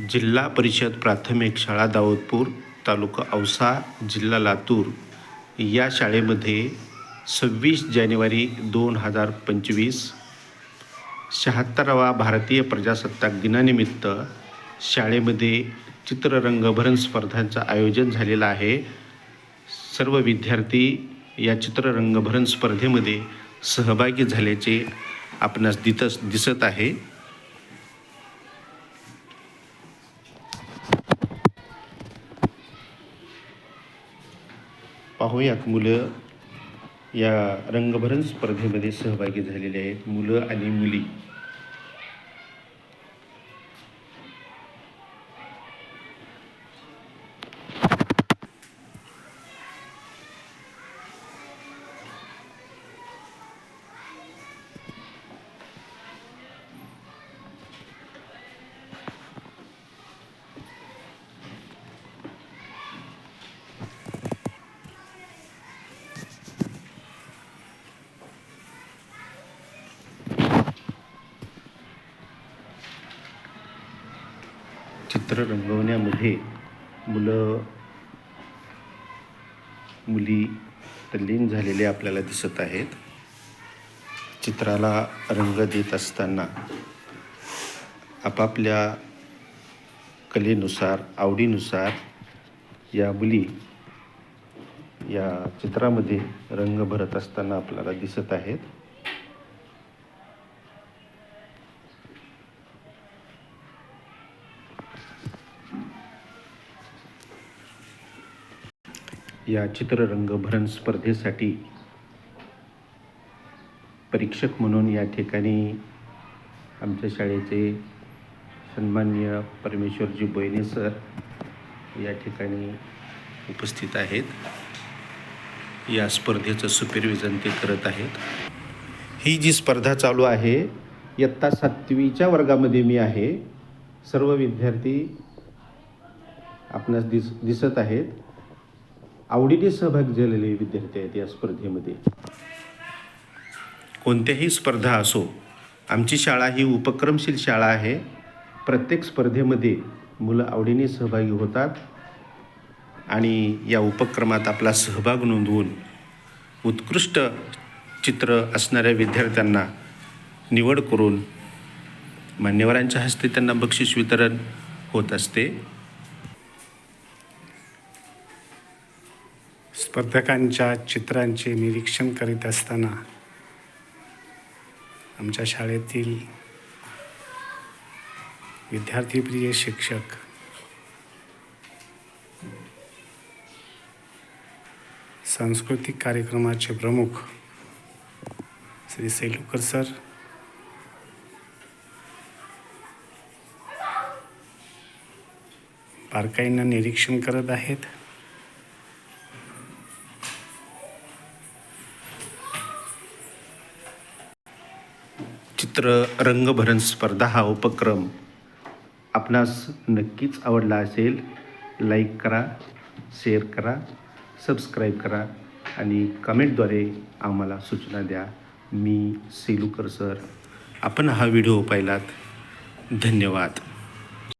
जिल्हा परिषद प्राथमिक शाळा दाऊदपूर तालुका औसा जिल्हा लातूर. या शाळेमध्ये सव्वीस जानेवारी दोन हजार पंचवीस शहात्तरावा भारतीय प्रजासत्ताक दिनानिमित्त शाळेमध्ये चित्ररंगभरण स्पर्धांचं आयोजन झालेलं आहे. सर्व विद्यार्थी या चित्ररंगभरण स्पर्धेमध्ये सहभागी झाल्याचे आपणास दितस दिसत आहे. पाहूयात मुलं या रंगभरण स्पर्धेमध्ये सहभागी झालेले आहेत. मुलं आणि मुली. चित्र रंगवण्यामध्ये मुलं मुली तल्लीन झालेले आपल्याला दिसत आहेत. चित्राला रंग देत असताना आपापल्या कलेनुसार आवडीनुसार या मुली या चित्रामध्ये रंग भरत असताना आपल्याला दिसत आहेत. या चित्ररंगभरण स्पर्धेसाठी परीक्षक म्हणून या ठिकाणी आमच्या शाळेचे सन्मान्य परमेश्वरजी बोयने सर या ठिकाणी उपस्थित आहेत. या स्पर्धेचं सुपेरविजन ते करत आहेत. ही जी स्पर्धा चालू आहे इयत्ता सातवीच्या वर्गामध्ये मी आहे. सर्व विद्यार्थी आपणास दिस दिसत आहेत. आवडीने सहभागी झालेले विद्यार्थी आहेत या स्पर्धेमध्ये. कोणत्याही स्पर्धा असो आमची शाळा ही उपक्रमशील शाळा आहे. प्रत्येक स्पर्धेमध्ये मुलं आवडीने सहभागी होतात आणि या उपक्रमात आपला सहभाग नोंदवून उत्कृष्ट चित्र असणाऱ्या विद्यार्थ्यांना निवड करून मान्यवरांच्या हस्ते त्यांना बक्षीस वितरण होत असते. स्पर्धकांच्या चित्रांचे निरीक्षण करीत असताना आमच्या शाळेतील विद्यार्थीप्रिय शिक्षक सांस्कृतिक कार्यक्रमाचे प्रमुख श्री सेलुकर सर बारकाईनं निरीक्षण करत आहेत. चित्र रंगभरण स्पर्धा हा उपक्रम आपणास नक्कीच आवडला असेल लाईक करा शेअर करा सबस्क्राईब करा आणि कमेंटद्वारे आम्हाला सूचना द्या. मी सेलूकर सर आपण हा व्हिडिओ पाहिलात. धन्यवाद.